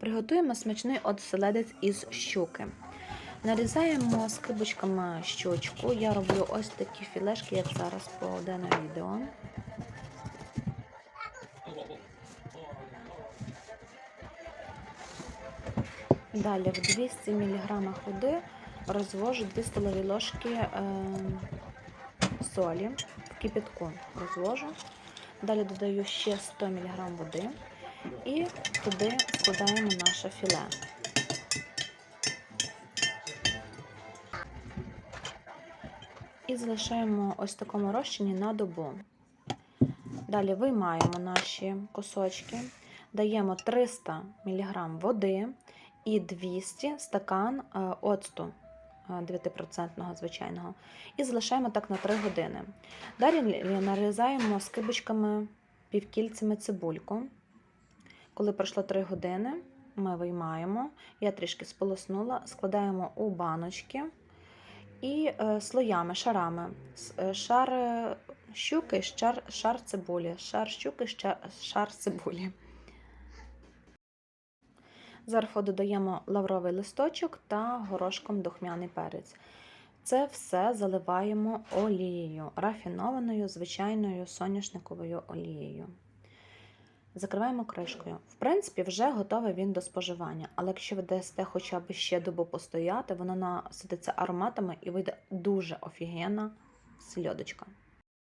Приготуємо смачний оселедець із щуки. Нарізаємо скибочками щучку. Я роблю ось такі філешки, як зараз буде на відео. Далі в 200 мг води розвожу 2 столові ложки е, солі в кипятку розвожу. Далі додаю ще 100 мг води і туди складаємо наше філе. І залишаємо ось в такому розчині на добу. Далі виймаємо наші кусочки, даємо 300 мг води і 200 стакан е, оцту е, 9% звичайного. І залишаємо так на 3 години. Далі нарізаємо скибочками півкільцями цибульку. Коли пройшло 3 години, ми виймаємо. Я трішки сполоснула, складаємо у баночки і е, слоями, шарами. Е, Шар е, щуки, шар, шар цибулі, шар щуки, шар, шар цибулі. Зверху додаємо лавровий листочок та горошком духмяний перець. Це все заливаємо олією, рафінованою звичайною соняшниковою олією. Закриваємо кришкою. В принципі, вже готовий він до споживання, але якщо ви дасте хоча б ще добу постояти, воно насититься ароматами і вийде дуже офігенна сельодочка.